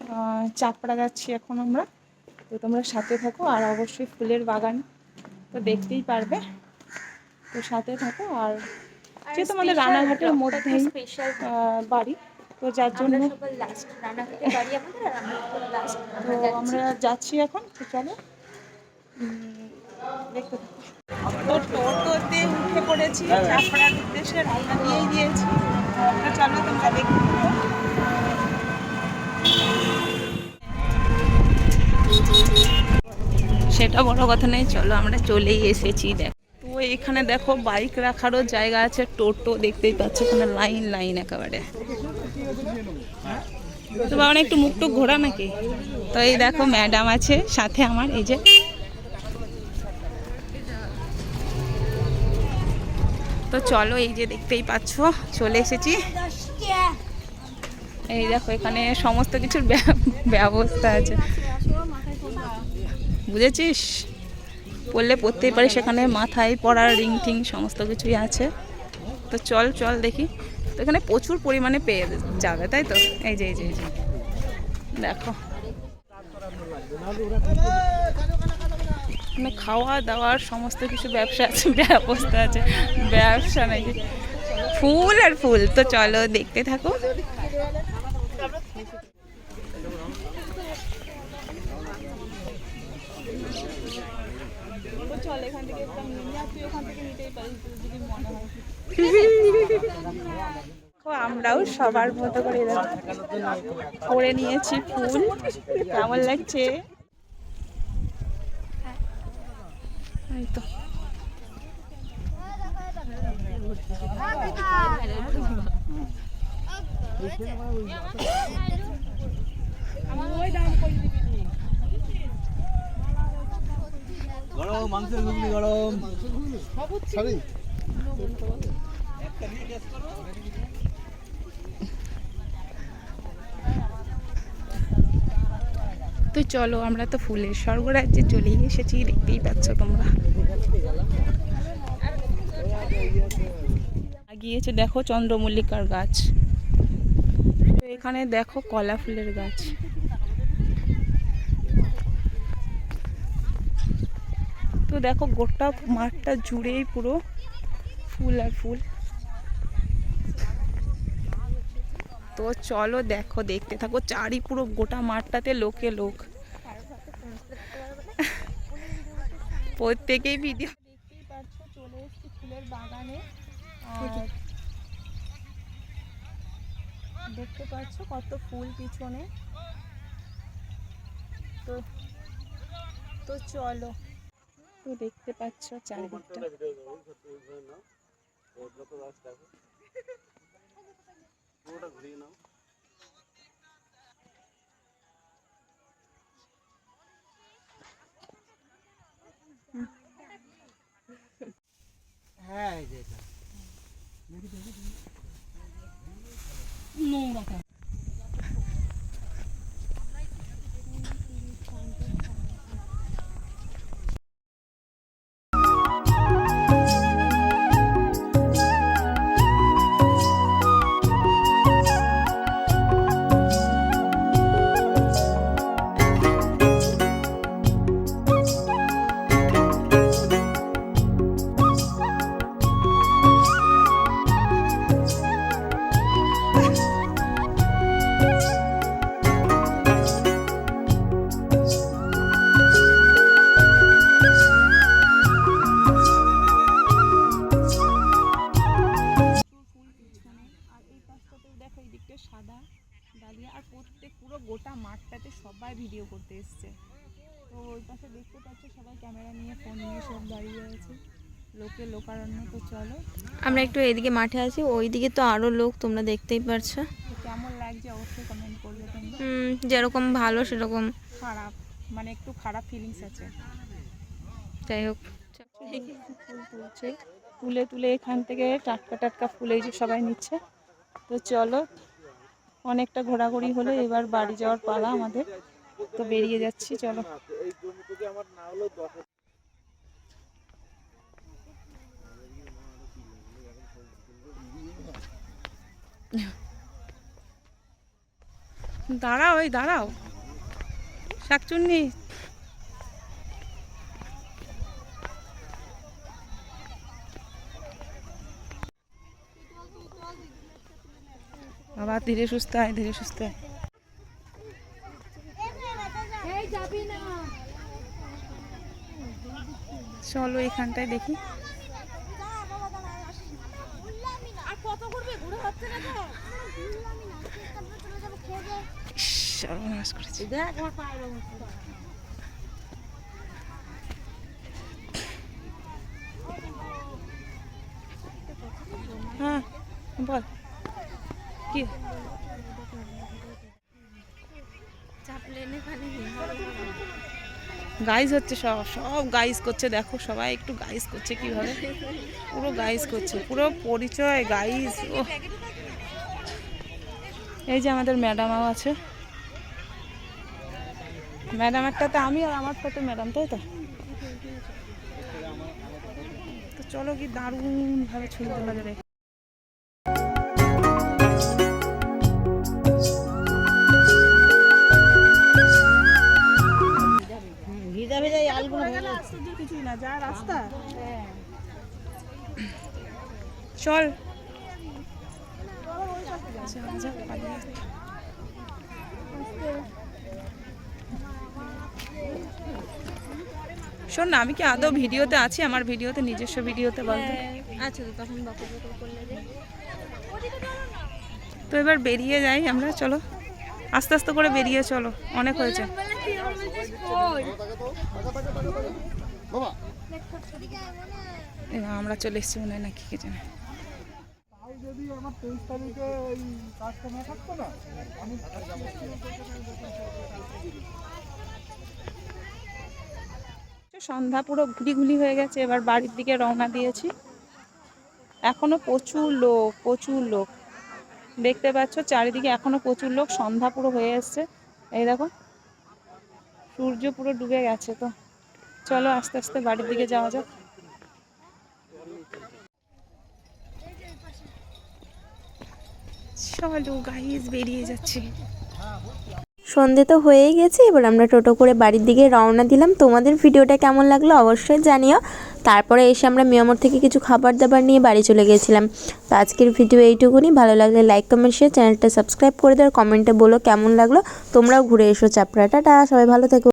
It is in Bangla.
আহ, চাপড়া যাচ্ছি এখন আমরা। তো তোমরা সাথে থাকো আর অবশ্যই ফুলের বাগান তো দেখতেই পারবে। তো সাথে থাকো আর যে তোমাদের রানাঘাটের মধ্যেই আহ, বাড়ি। তো যার জন্য তো আমরা যাচ্ছি। এখন তো চলো। দেখতে থাকো। তো টোটোতে উঠে পড়েছি চাপড়ার উদ্দেশ্যে রান্না দিয়েই দিয়েছি। তো চলো তোমরা দেখতে সেটা বড় কথা নেই চলো আমরা চলেই এসেছি, দেখ। তো এখানে দেখো বাইক রাখারও জায়গা আছে, টোটো দেখতেই পাচ্ছ এখানে লাইন লাইন একেবারে। তো বাবা, একটু মুখটুক ঘোরা নাকি? তো এই দেখো ম্যাডাম আছে, সাথে আমার, এই যে। তো চলো এই যে দেখতেই পাচ্ছ, চলে এসেছি। এই দেখো এখানে সমস্ত কিছুর ব্যা- ব্যবস্থা আছে। বুঝেছিস? পড়লে পড়তেই পারি সেখানে মাথায় পড়ার রিং টিং সমস্ত কিছুই আছে। তো চল চল দেখি। তো এখানে প্রচুর পরিমাণে পেয়ে যাবে, তাই তো? এই যে এই যে এই যে। দেখো। মানে খাওয়া দাওয়ার সমস্ত কিছু ব্যবসা আছে, ব্যবস্থা আছে, ব্যবসা নাকি। ফুল আর ফুল। তো চলো দেখতে থাকো। চল এখান থেকে একটা নিয়ে আর তুই ওখান থেকে নিতেই পারিস যদি মনে হয়। আমরাও সবার মতো করে করে নিয়েছি ফুল। কেমন লাগছে? এই তো গরম মাংসের ঘুগনি গরম। সবই তো চলো আমরা তো ফুলের স্বর্গরাজ্যে চলেই এসেছি দেখতেই পাচ্ছ তোমরা। গিয়েছে দেখো চন্দ্রমল্লিকার গাছ। তো এখানে দেখো কলা ফুলের গাছ। তো দেখো গোটা মাঠটা জুড়েই পুরো ফুল আর ফুল। তো চলো দেখো দেখতে থাকো চারি পুরো গোটা মাঠটাতে লোকে লোক। প্রত্যেকেই ভিডিও দেখতেই পাচ্ছ চলে এসেছি ফুলের বাগানে। দেখতে পাচ্ছ কত ফুল পিছনে। তো তো চলো। তো দেখতে পাচ্ছ চারিদিকটা। হ্যাঁ এই পাচ্ছ সবাই ক্যামেরা নিয়ে ফোন নিয়ে সব দাঁড়িয়ে আছে। লোকে লোকারণ্য তো চলো। আমরা একটু এদিকে মাঠে আছি ওইদিকে তো আরও লোক তোমরা দেখতেই পারছ। কেমন লাগছে অবশ্যই কমেন্ট করবে তোমরা। যেরকম ভালো সেরকম। খারাপ মানে একটু খারাপ ফিলিংস আছে। যাই হোক। তুলছে। তুলে তুলে এখান থেকে টাটকা টাটকা ফুল এই যে সবাই নিচ্ছে। তো চলো অনেকটা ঘোরাঘুরি হলো এবার বাড়ি যাওয়ার পালা আমাদের। তো বেরিয়ে যাচ্ছি চলো। আমার না দশ দাঁড়াও এই দাঁড়াও। শাকচুন্নি। বাবা ধীরে সুস্থ আয় ধীরে সুস্থ আয়। চলো এখানটায় দেখি। ইস, সর্বনাশ করেছি হ্যাঁ বল। কি? গাইজ হচ্ছে সব সব গাইজ করছে, দেখো সবাই একটু গাইজ করছে কীভাবে। পুরো গাইজ করছে, পুরো পরিচয় গাইজ ও। এই যে আমাদের ম্যাডামও আছে। ম্যাডাম একটাতে, আমি আর আমার সাথে ম্যাডাম, তাই তো? তো চলো কি দারুণ ভাবে ছবি তোলা যাবে ভিজা ভিজা এই আলগুলো কিছুই না যা রাস্তা চল। শোন না আমি কি আদৌ ভিডিওতে আছি? আমার ভিডিওতে নিজস্ব ভিডিওতে বলতো আচ্ছা তো তখন তো এবার বেরিয়ে যাই আমরা চলো। আস্তে আস্তে করে বেরিয়ে চলো। অনেক হয়েছে। আমরা চলে এসেছি মনে হয় নাকি কে জানে। যদি আমার তেইশ তারিখে ওই কাজটা না থাকতো না আমি সন্ধ্যা পুরো ঘুরি ঘুরি হয়ে গেছে এবার বাড়ির দিকে রওনা দিয়েছি। এখনও প্রচুর লোক প্রচুর লোক। দেখতে পাচ্ছ চারিদিকে এখনও প্রচুর লোক সন্ধ্যা পুরো হয়ে এসছে। এই দেখো সূর্য পুরো ডুবে গেছে তো। চলো আস্তে আস্তে বাড়ির দিকে যাওয়া যাক। চলো গাইজ বেরিয়ে যাচ্ছি। সন্ধে তো হয়েই গেছে, এবার আমরা টোটো করে বাড়ির দিকে রওনা দিলাম। তোমাদের ভিডিওটা কেমন লাগল অবশ্যই জানিও। তারপরে এসে আমরা মিয়ামর থেকে কিছু খাবার দাবার নিয়ে বাড়ি চলে গেছিলাম। তো আজকের ভিডিও এইটুকুনি। ভালো লাগলে লাইক কমেন্ট শেয়ার চ্যানেলটা সাবস্ক্রাইব করে দেওয়ার কমেন্টে বলো কেমন লাগল। তোমরাও ঘুরে এসো চাপড়াটা সবাই ভালো থেকো।